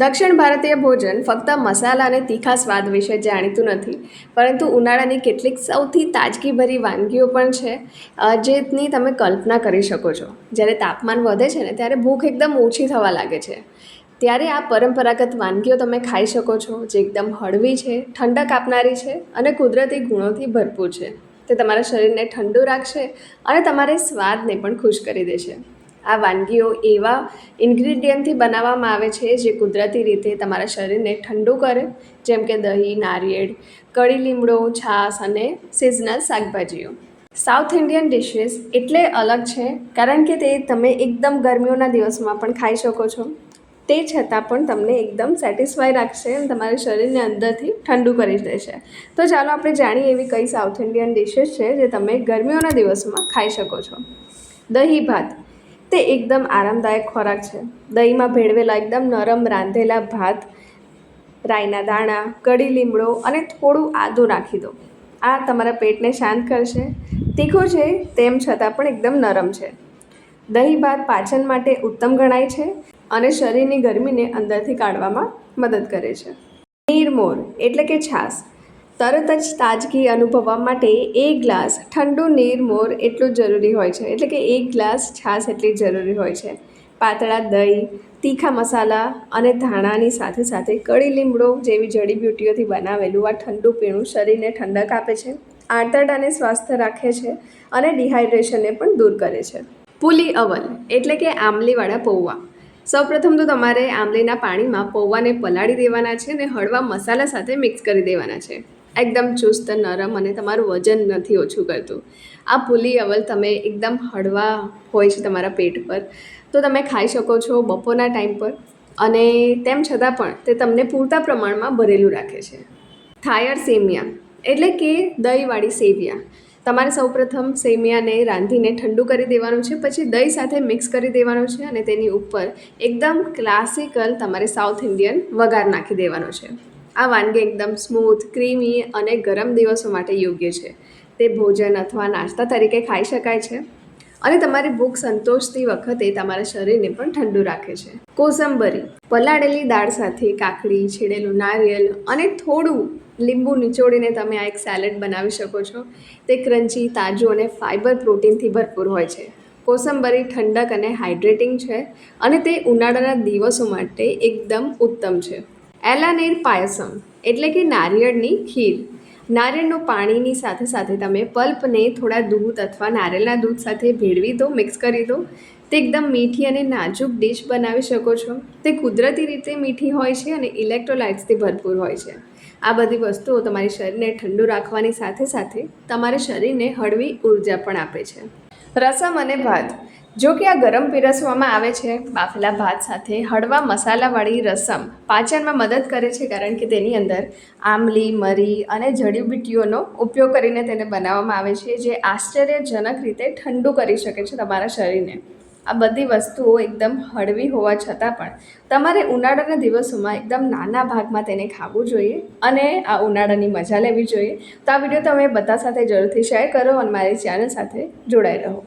દક્ષિણ ભારતીય ભોજન ફક્ત મસાલા અને તીખા સ્વાદ વિશે જાણીતું નથી, પરંતુ ઉનાળાની કેટલીક સૌથી તાજગીભરી વાનગીઓ પણ છે જેની તમે કલ્પના કરી શકો છો. જ્યારે તાપમાન વધે છે ને, ત્યારે ભૂખ એકદમ ઓછી થવા લાગે છે. ત્યારે આ પરંપરાગત વાનગીઓ તમે ખાઈ શકો છો, જે એકદમ હળવી છે, ઠંડક આપનારી છે અને કુદરતી ગુણોથી ભરપૂર છે. તે તમારા શરીરને ઠંડુ રાખશે અને તમારે સ્વાદને પણ ખુશ કરી દેશે. આ વાનગીઓ એવા ઇન્ગ્રીડિયન્ટથી બનાવવામાં આવે છે જે કુદરતી રીતે તમારા શરીરને ઠંડુ કરે. જેમ કે દહીં, નારિયેળ કળી લીમડો, છાશ અને સિઝનલ શાકભાજીઓ. સાઉથ ઇન્ડિયન ડિશિસ એટલે અલગ છે, કારણ કે તે તમે એકદમ ગરમીઓના દિવસમાં પણ ખાઈ શકો છો. તે છતાં પણ તમને એકદમ સેટિસ્ફાઈ રાખશે અને તમારા શરીરને અંદરથી ઠંડુ કરી દેશે. તો ચાલો આપણે જાણીએ એવી કઈ સાઉથ ઇન્ડિયન ડિશિસ છે જે તમે ગરમીઓના દિવસોમાં ખાઈ શકો છો. દહીં ભાત. તે એકદમ આરામદાયક ખોરાક છે. દહીંમાં ભેળવેલા એકદમ નરમ રાંધેલા ભાત, રાઈના દાણા કડી લીમડો અને થોડું આદું નાખી દો. આ તમારા પેટને શાંત કરશે. તીખું છે, તેમ છતાં પણ એકદમ નરમ છે. દહીં ભાત પાચન માટે ઉત્તમ ગણાય છે અને શરીરની ગરમીને અંદરથી કાઢવામાં મદદ કરે છે. નીરમોર એટલે કે છાશ. તરત જ તાજગી અનુભવવા માટે એક ગ્લાસ ઠંડુ નીરમોર એટલું જ જરૂરી હોય છે. એટલે કે એક ગ્લાસ છાશ એટલી જરૂરી હોય છે. પાતળા દહીં, તીખા મસાલા અને ધાણાની સાથે સાથે કળી લીમડો જેવી જડીબ્યુટીઓથી બનાવેલું આ ઠંડુ પીણું શરીરને ઠંડક આપે છે આંતરડાને સ્વસ્થ રાખે છે અને ડિહાઇડ્રેશનને પણ દૂર કરે છે. પુલી અવલ એટલે કે આમલીવાળા પૌવા. સૌપ્રથમ તો તમારે આમલીના પાણીમાં પૌવાને પલાળી દેવાના છે અને હળવા મસાલા સાથે મિક્સ કરી દેવાના છે. એકદમ ચુસ્ત, નરમ અને તમારું વજન નથી ઓછું કરતું. આ પુલી અવલ તમે એકદમ હળવા હોય છે તમારા પેટ પર. તો તમે ખાઈ શકો છો બપોરના ટાઈમ પર અને તેમ છતાં પણ તે તમને પૂરતા પ્રમાણમાં ભરેલું રાખે છે. થાયર સેમિયા એટલે કે દહીંવાળી સેવિયા તમારે સૌપ્રથમ સેમિયાને રાંધીને ઠંડુ કરી દેવાનું છે, પછી દહીં સાથે મિક્સ કરી દેવાનું છે અને તેની ઉપર એકદમ ક્લાસિકલ તમારે સાઉથ ઇન્ડિયન વઘાર નાખી દેવાનો છે. આ વાનગી એકદમ સ્મૂથ ક્રીમી અને ગરમ દિવસો માટે યોગ્ય છે. તે ભોજન અથવા નાસ્તા તરીકે ખાઈ શકાય છે. અને તમારી ભૂખ સંતોષતી વખતે તમારા શરીરને પણ ઠંડુ રાખે છે. કોસંબરી, પલાળેલી દાળ સાથે કાકડી છેડેલું નારિયેળ અને થોડું લીંબુ નિચોડીને તમે આ એક સેલેડ બનાવી શકો છો. તે ક્રન્ચી તાજું અને ફાઇબર પ્રોટીનથી ભરપૂર હોય છે. કોસંબરી ઠંડક અને હાઇડ્રેટિંગ છે અને તે ઉનાળાના દિવસો માટે એકદમ ઉત્તમ છે. એલાનેર પાયસમ, એટલે કે નારિયેળની ખીર. નારિયેળનું પાણીની સાથે સાથે તમે પલ્પને થોડા દૂધ અથવા નારિયેળના દૂધ સાથે ભેળવી દો, મિક્સ કરી દો. તે એકદમ મીઠી અને નાજુક ડીશ બનાવી શકો છો. તે કુદરતી રીતે મીઠી હોય છે અને ઇલેક્ટ્રોલાઇટ્સથી ભરપૂર હોય છે. આ બધી વસ્તુઓ તમારી શરીરને ઠંડુ રાખવાની સાથે સાથે તમારા શરીરને હળવી ઊર્જા પણ આપે છે. રસમ અને ભાત. જો કે આ ગરમ પીરસવામાં આવે છે, બાફેલા ભાત સાથે હળવા મસાલાવાળી રસમ પાચનમાં મદદ કરે છે કારણ કે તેની અંદર આમલી મરી અને જડીબુટ્ટીઓનો ઉપયોગ કરીને તેને બનાવવામાં આવે છે, જે આશ્ચર્યજનક રીતે ઠંડુ કરી શકે છે તમારા શરીરને. આ બધી વસ્તુઓ એકદમ હળવી હોવા છતાં પણ તમારે ઉનાળાના દિવસોમાં એકદમ નાના ભાગમાં તેને ખાવું જોઈએ અને આ ઉનાળાની મજા લેવી જોઈએ. તો આ વીડિયો તમે બધા સાથે જરૂરથી શેર કરો અને મારી ચેનલ સાથે જોડાઈ રહો.